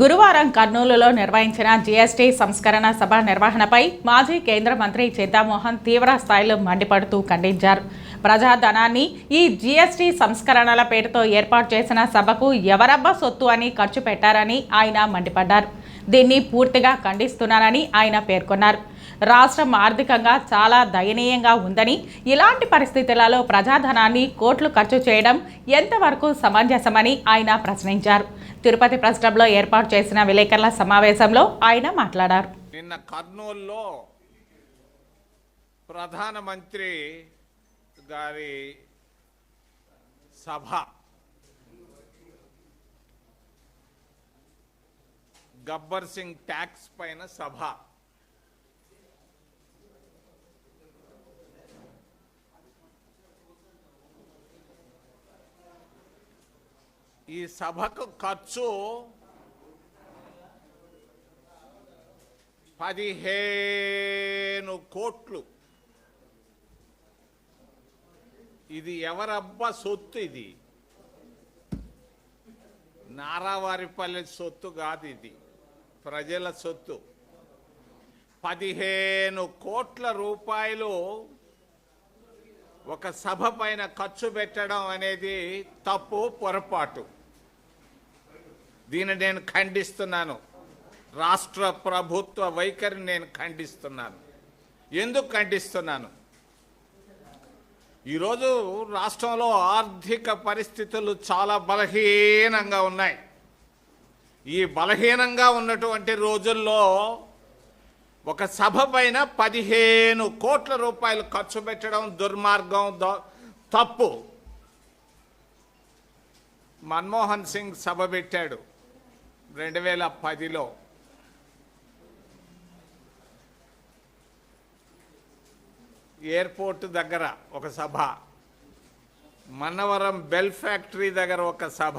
గురువారం కర్నూలులో నిర్వహించిన జీఎస్టీ సంస్కరణ సభ నిర్వహణపై మాజీ కేంద్ర మంత్రి చింతామోహన్ తీవ్ర స్థాయిలో మండిపడుతూ ఖండించారు. ప్రజాధనాన్ని ఈ జీఎస్టీ సంస్కరణల పేరుతో ఏర్పాటు చేసిన సభకు ఎవరబ్బా సొత్తు అని ఖర్చు పెట్టారని ఆయన మండిపడ్డారు. దీన్ని పూర్తిగా ఖండిస్తున్నారని ఆయన పేర్కొన్నారు. రాష్ట్రం ఆర్థికంగా చాలా దయనీయంగా ఉందని ఇలాంటి పరిస్థితులలో ప్రజాధనాన్ని కోట్లు ఖర్చు చేయడం ఎంతవరకు సమంజసమని ఆయన ప్రశ్నించారు. తిరుపతి ప్రెస్ క్లబ్లో ఏర్పాటు చేసిన విలేకరుల సమావేశంలో ఆయన మాట్లాడారు. నిన్న కర్నూలులో ప్రధానమంత్రి గారి సభ గబ్బర్ సింగ్ ట్యాక్స్ పైన సభ. ఈ సభకు ఖర్చు పదిహేను కోట్లు. ఇది ఎవరబ్బ సొత్తు ఇది? నారావారిపల్లి సొత్తు కాదు ఇది. ప్రజల సొత్తు. పదిహేను కోట్ల రూపాయలు ఒక సభ పైన ఖర్చు పెట్టడం అనేది తప్పు పొరపాటు. దీన్ని నేను ఖండిస్తున్నాను. రాష్ట్ర ప్రభుత్వ వైఖరిని నేను ఖండిస్తున్నాను. ఎందుకు ఖండిస్తున్నాను? ఈరోజు రాష్ట్రంలో ఆర్థిక పరిస్థితులు చాలా బలహీనంగా ఉన్నాయి. ఈ బలహీనంగా ఉన్నటువంటి రోజుల్లో ఒక సభ పైన పదిహేను కోట్ల రూపాయలు ఖర్చు పెట్టడం దుర్మార్గం తప్పు. మన్మోహన్ సింగ్ సభ పెట్టాడు రెండు వేల పదిలో. ఎయిర్పోర్ట్ దగ్గర ఒక సభ. మన్నవరం బెల్ ఫ్యాక్టరీ దగ్గర ఒక సభ.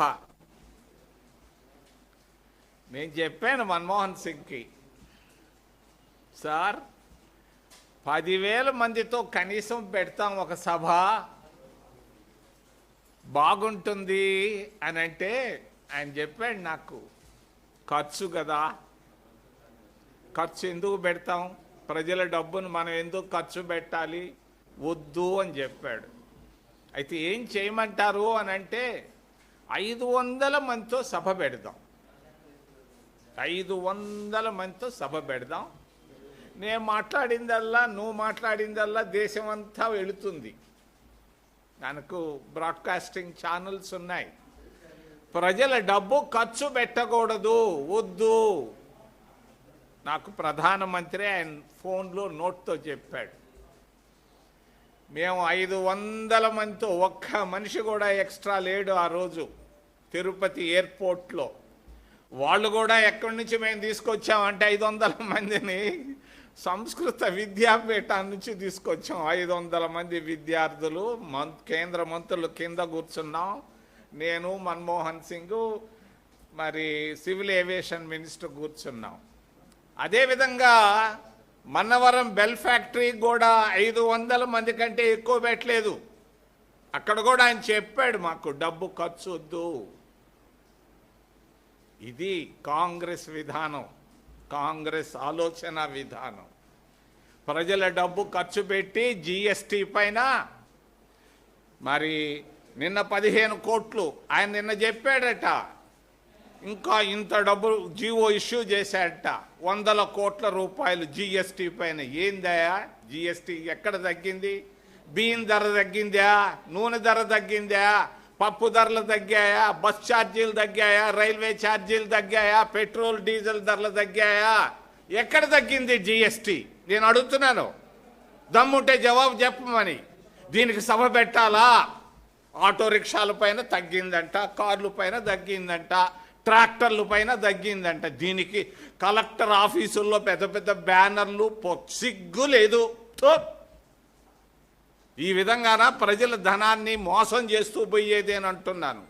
నేను చెప్పాను మన్మోహన్ సింగ్కి. సార్ పదివేల మందితో కనీసం పెడతాం ఒక సభ. బాగుంటుంది అని అంటే ఆయన చెప్పాడు నాకు ఖర్చు కదా. ఖర్చు ఎందుకు పెడతాం? ప్రజల డబ్బును మనం ఎందుకు ఖర్చు పెట్టాలి? వద్దు అని చెప్పాడు. అయితే ఏం చేయమంటారు అని అంటే ఐదు వందల మందితో సభ పెడదాం. ఐదు వందల మందితో సభ పెడదాం. నేను మాట్లాడిందల్లా నువ్వు మాట్లాడిందల్లా దేశం అంతా వెళుతుంది. మనకు బ్రాడ్కాస్టింగ్ ఛానల్స్ ఉన్నాయి. ప్రజల డబ్బు ఖర్చు పెట్టకూడదు వద్దు. నాకు ప్రధానమంత్రి ఆయన ఫోన్లో నోట్తో చెప్పాడు. మేము ఐదు వందల మందితో ఒక్క మనిషి కూడా ఎక్స్ట్రా లేడు ఆ రోజు తిరుపతి ఎయిర్పోర్ట్లో. వాళ్ళు కూడా ఎక్కడి నుంచి మేము తీసుకొచ్చామంటే ఐదు వందల మందిని సంస్కృత విద్యాపీఠం నుంచి తీసుకొచ్చాం. ఐదు వందల మంది విద్యార్థులు మం కేంద్ర మంత్రులు కింద కూర్చున్నాం. నేను మన్మోహన్ సింగ్ మరి సివిల్ ఏవియేషన్ మినిస్టర్ కూర్చున్నాం. అదేవిధంగా మన్నవరం బెల్ ఫ్యాక్టరీ కూడా ఐదు వందల మంది కంటే ఎక్కువ పెట్టలేదు. అక్కడ కూడా ఆయన చెప్పాడు మాకు డబ్బు ఖర్చు వద్దు. ఇది కాంగ్రెస్ విధానం. కాంగ్రెస్ ఆలోచన విధానం. ప్రజల డబ్బు ఖర్చు పెట్టి జిఎస్టీ పైన మరి నిన్న పదిహేను కోట్లు ఆయన నిన్న చెప్పాడట. ఇంకా ఇంత డబ్బు జీవో ఇష్యూ చేశాడట. వందల కోట్ల రూపాయలు జిఎస్టీ పైన. ఏందయా జిఎస్టీ ఎక్కడ తగ్గింది? బియ్యం ధర తగ్గిందా? నూనె ధర తగ్గిందా? పప్పు ధరలు తగ్గాయా? బస్ ఛార్జీలు తగ్గాయా? రైల్వే ఛార్జీలు తగ్గాయా? పెట్రోల్ డీజిల్ ధరలు తగ్గాయా? ఎక్కడ తగ్గింది జిఎస్టీ? నేను అడుగుతున్నాను. దమ్ముంటే జవాబు చెప్పమని దీనికి సభ పెట్టాలా? ఆటో రిక్షాల పైన తగ్గిందంట కార్ల పైన తగ్గిందంట ట్రాక్టర్ల పైన తగ్గిందంట. దీనికి కలెక్టర్ ఆఫీసుల్లో పెద్ద పెద్ద బ్యానర్లు సిగ్గు లేదు. తో ఈ విధంగాన ప్రజల ధనాన్ని మోసం చేస్తూ పోయేది అని అంటున్నాను.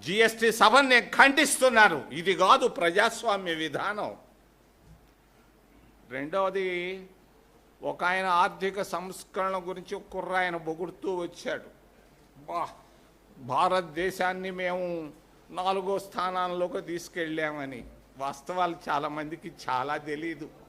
జిఎస్టి సభను నేను ఖండిస్తున్నాను ఇది కాదు ప్రజాస్వామ్య విధానం. రెండవది ఒక ఆయన ఆర్థిక సంస్కరణ గురించి కుర్ర ఆయన పొగుడుతూ వచ్చాడు. బా భారతదేశాన్ని మేము నాలుగో స్థానాల్లోకి తీసుకెళ్ళామని. వాస్తవాలు చాలామందికి చాలా తెలీదు.